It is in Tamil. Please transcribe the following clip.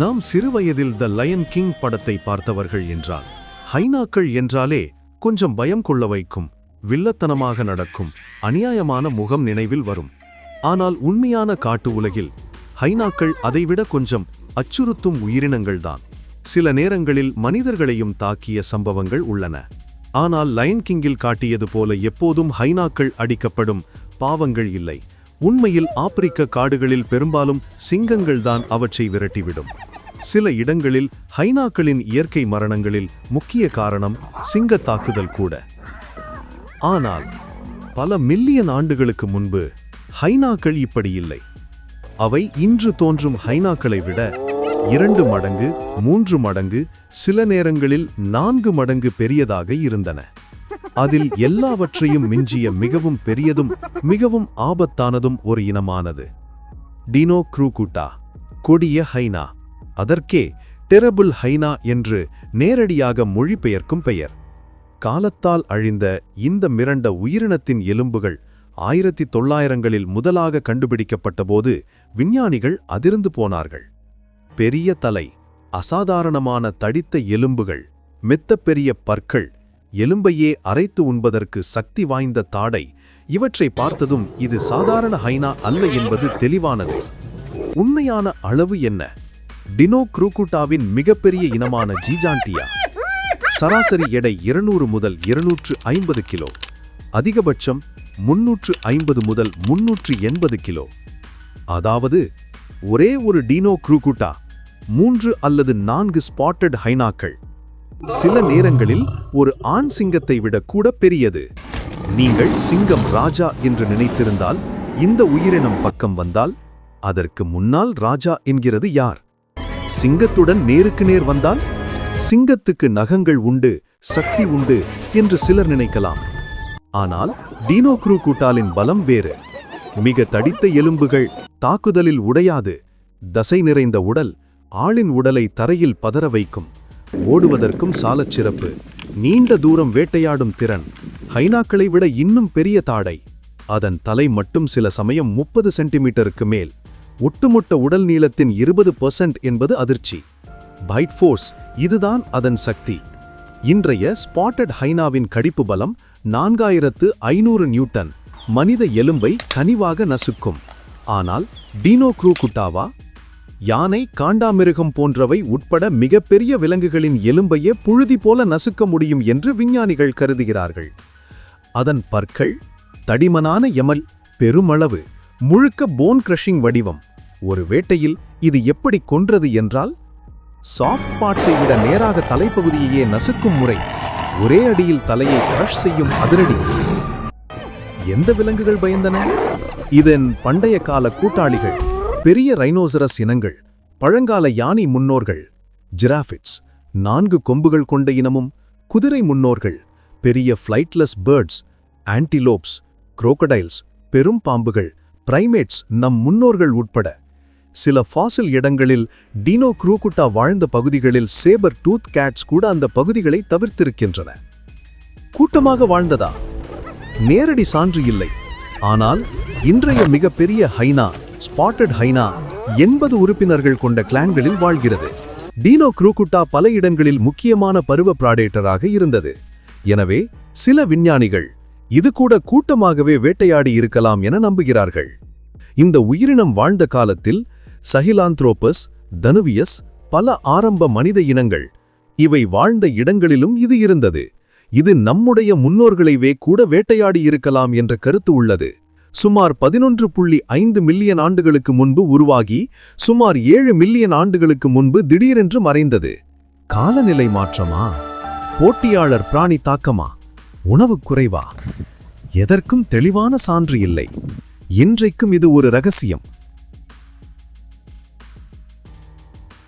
நாம் சிறுவயதில் த லயன் கிங் படத்தை பார்த்தவர்கள் என்றால் ஹைனாக்கள் என்றாலே கொஞ்சம் பயம் கொள்ள வைக்கும் வில்லத்தனமாக நடக்கும் அநியாயமான முகம் நினைவில் வரும். ஆனால் உண்மையான காட்டு உலகில் ஹைனாக்கள் அதைவிட கொஞ்சம் அச்சுறுத்தும் உயிரினங்கள்தான் சில நேரங்களில் மனிதர்களையும் தாக்கிய சம்பவங்கள் உள்ளன. ஆனால் லயன் கிங்கில் காட்டியது போல எப்போதும் ஹைனாக்கள் அடிக்கப்படும் பாவங்கள் இல்லை. உண்மையில் ஆப்பிரிக்க காடுகளில் பெரும்பாலும் சிங்கங்கள்தான் அவற்றை விரட்டிவிடும். சில இடங்களில் ஹைனாக்களின் இயற்கை மரணங்களில் முக்கிய காரணம் சிங்க தாக்குதல் கூட. ஆனால் பல மில்லியன் ஆண்டுகளுக்கு முன்பு ஹைனாக்கள் இப்படி இல்லை. அவை இன்று தோன்றும் ஹைனாக்களை விட இரண்டு மடங்கு மூன்று மடங்கு சில நேரங்களில் நான்கு மடங்கு பெரியதாக இருந்தன. அதில் எல்லாவற்றையும் மிஞ்சிய மிகவும் பெரியதும் மிகவும் ஆபத்தானதும் ஒரு இனமானது. டினோ க்ரூகுட்டா கொடிய ஹைனா. அதற்கே டெரபுல் ஹைனா என்று நேரடியாக மொழிபெயர்க்கும் பெயர். காலத்தால் அழிந்த இந்த மிரண்ட உயிரினத்தின் எலும்புகள் ஆயிரத்தி தொள்ளாயிரங்களில் முதலாக கண்டுபிடிக்கப்பட்டபோது விஞ்ஞானிகள் அதிர்ந்து போனார்கள். பெரிய தலை அசாதாரணமான தடித்த எலும்புகள் மெத்த பெரிய பற்கள் எலும்பையே அரைத்து உண்பதற்கு சக்தி வாய்ந்த தாடை இவற்றை பார்த்ததும் இது சாதாரண ஹைனா அல்ல என்பது தெளிவானது. உண்மையான அளவு என்ன? டினோ குரூகுட்டாவின் மிகப்பெரிய இனமான ஜீஜாண்டியா. சராசரி எடை இருநூறு முதல் இருநூற்று ஐம்பது கிலோ. அதிகபட்சம் முன்னூற்று ஐம்பது முதல் முன்னூற்று எண்பது கிலோ. அதாவது ஒரே ஒரு டீனோ குரூகுட்டா மூன்று அல்லது நான்கு ஸ்பாட்டட் ஹைனாக்கள். சில நேரங்களில் ஒரு ஆண் சிங்கத்தை விட கூட பெரியது. நீங்கள் சிங்கம் ராஜா என்று நினைத்திருந்தால் இந்த உயிரினம் பக்கம் வந்தால் அதற்கு முன்னால் ராஜா என்கிறது யார்? சிங்கத்துடன் நேருக்கு நேர் வந்தால் சிங்கத்துக்கு நகங்கள் உண்டு சக்தி உண்டு என்று சிலர் நினைக்கலாம். ஆனால் டீனோ கூட்டாலின் பலம் வேறு. மிக தடித்த எலும்புகள் தாக்குதலில் உடையாது. தசை நிறைந்த உடல் ஆளின் உடலை தரையில் பதற வைக்கும். ஓடுவதற்கும் சாலச் சிறப்பு. நீண்ட தூரம் வேட்டையாடும் திறன் ஹைனாக்களை விட இன்னும் பெரிய தாடை. அதன் தலை மட்டும் சில சமயம் முப்பது சென்டிமீட்டருக்கு மேல். ஒட்டுமொட்ட உடல் நீளத்தின் இருபது பர்சன்ட் என்பது அதிர்ச்சி. பைட் ஃபோர்ஸ் இதுதான் அதன் சக்தி. இன்றைய ஸ்பாட்டட் ஹைனாவின் கடிப்பு பலம் நான்காயிரத்து ஐநூறு நியூட்டன். மனித எலும்பை கனிவாக நசுக்கும். ஆனால் டீனோ குரூகுட்டாவா யானை காண்டாமிருகம் போன்றவை உட்பட மிகப்பெரிய விலங்குகளின் எலும்பையே புழுதி போல நசுக்க முடியும் என்று விஞ்ஞானிகள் கருதுகிறார்கள். அதன் பற்கள் தடிமனான எமல் பெருமளவு. முழுக்க போன் கிரஷிங் வடிவம். ஒரு வேட்டையில் இது எப்படி கொன்றது என்றால் சாஃப்ட் பார்ட்ஸை விட நேராக தலைப்பகுதியையே நசுக்கும் முறை ஒரே அடியில் தலையை கிரஷ் செய்யும் அதிரடி. எந்த விலங்குகள் பயந்தன? இதன் பண்டைய கால கூட்டாளிகள் பெரிய ரைனோசரஸ் இனங்கள் பழங்கால யானை முன்னோர்கள் ஜிராஃபிட்ஸ் நான்கு கொம்புகள் கொண்ட இனமும் குதிரை முன்னோர்கள் பெரிய ஃப்ளைட்லெஸ் பேர்ட்ஸ் ஆன்டிலோப்ஸ் குரோக்கடைல்ஸ் பெரும் பாம்புகள் பிரைமேட்ஸ் நம் முன்னோர்கள் உட்பட. சில ஃபாசில் இடங்களில் டீனோ குரூகுட்டா வாழ்ந்த பகுதிகளில் சேபர் டூத் கேட்ஸ் கூட அந்த பகுதிகளை தவிர்த்திருக்கின்றன. கூட்டமாக வாழ்ந்ததா? நேரடி சான்று இல்லை. ஆனால் இன்றைய மிகப்பெரிய ஹைனா ஸ்பாட்டட் ஹைனா எண்பது உறுப்பினர்கள் கொண்ட கிளான்களில் வாழ்கிறது. டீனோ குரூகுட்டா பல இடங்களில் முக்கியமான பருவ பிராடேட்டராக இருந்தது. எனவே சில விஞ்ஞானிகள் இது கூட கூட்டமாகவே வேட்டையாடி இருக்கலாம் என நம்புகிறார்கள். இந்த உயிரினம் வாழ்ந்த காலத்தில் சஹிலாந்த்ரோபஸ் தனுவியஸ் பல ஆரம்ப மனித இனங்கள் இவை வாழ்ந்த இடங்களிலும் இது இருந்தது. இது நம்முடைய முன்னோர்களைவே கூட வேட்டையாடி இருக்கலாம் என்ற கருத்து உள்ளது. சுமார் பதினொன்று புள்ளி ஐந்து மில்லியன் ஆண்டுகளுக்கு முன்பு உருவாகி சுமார் ஏழு மில்லியன் ஆண்டுகளுக்கு முன்பு திடீரென்று மறைந்தது. காலநிலை மாற்றமா? போட்டியாளர் பிராணி தாக்கமா? உணவு குறைவா? எதற்கும் தெளிவான சான்று இல்லை. இன்றைக்கும் இது ஒரு ரகசியம்.